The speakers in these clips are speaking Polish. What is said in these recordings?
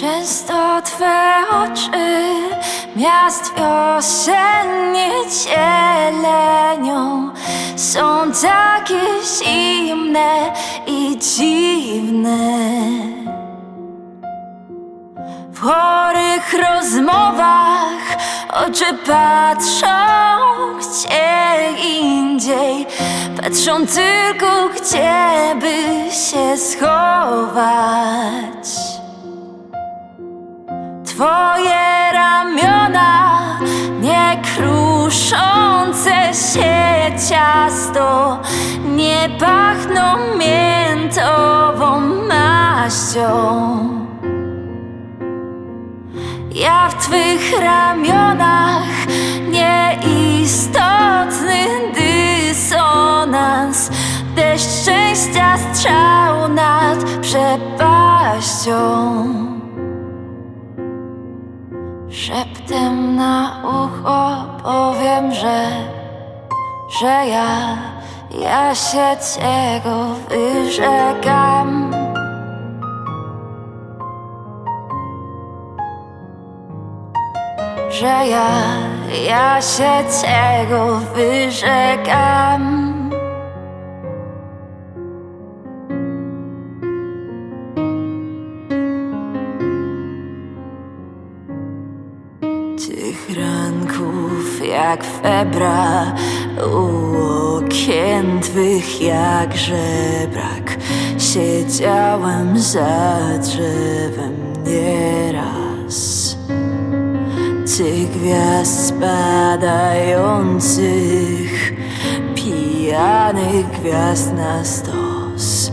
Często Twe oczy miast wiosennie cielenią są takie zimne i dziwne. W chorych rozmowach oczy patrzą gdzie indziej, patrzą tylko gdzie by się schować. Twoje ramiona, nie kruszące się ciasto, nie pachną miętową maścią. Ja w Twych ramionach nieistotny dysonans, deszcz szczęścia strzał nad przepaścią. Szeptem na ucho powiem, że, że ja, ja się Ciego wyrzekam. Że ja, ja się Ciego wyrzekam. Ranków jak febra U okien twych jak żebrak. Siedziałem za drzewem nieraz. Tych gwiazd spadających Pijanych gwiazd na stos.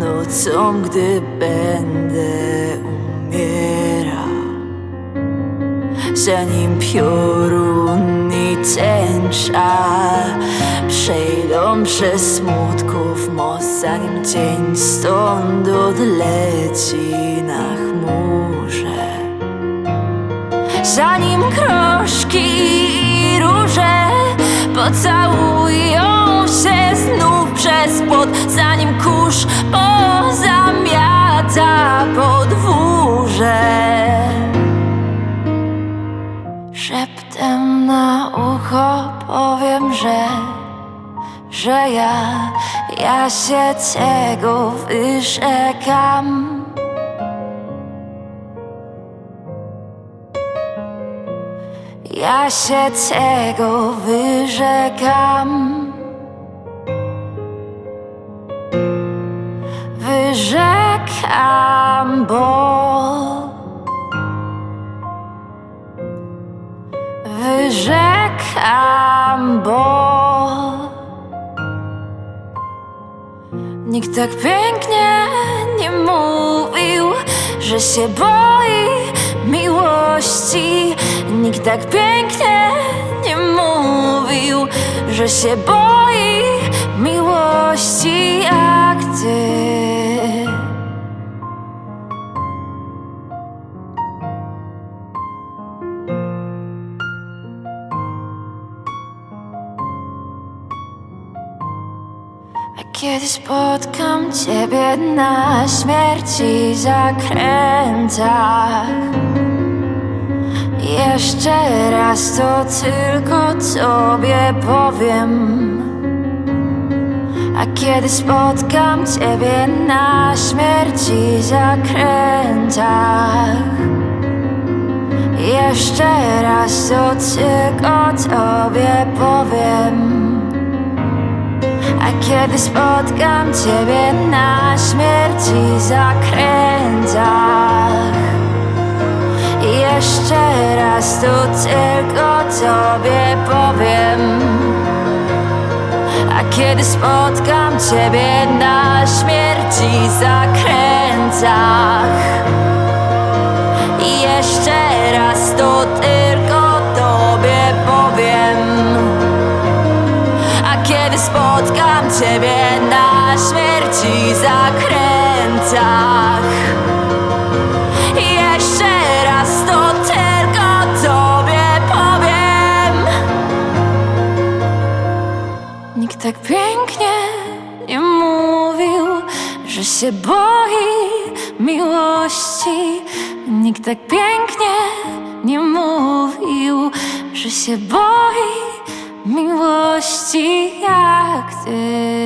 Nocą, gdy będę umierał Zanim piorun i tęcza Przejdą przez smutków most Zanim dzień stąd odleci na chmurze. Zanim kroszki i róże Pocałują się znów przez płot Zanim kurz pozamiata podwórze Szeptem na ucho powiem, że, że ja, ja się Ciego wyrzekam. Ja się Ciego wyrzekam. Wyrzekam, nikt tak pięknie nie mówił, że się boi miłości. Nikt tak pięknie nie mówił, że się boi miłości jak ty. Kiedy spotkam Ciebie na śmierci zakrętach. Jeszcze raz to tylko Tobie powiem. A kiedy spotkam Ciebie na śmierci zakrętach. Jeszcze raz to tylko Tobie powiem a kiedy spotkam Ciebie na śmierci zakrętach Jeszcze raz to tylko Tobie powiem. A kiedy spotkam Ciebie na śmierci zakrętach Nikt tak pięknie nie mówił, że się boi miłości Nikt tak pięknie nie mówił, że się boi miłości jak ty.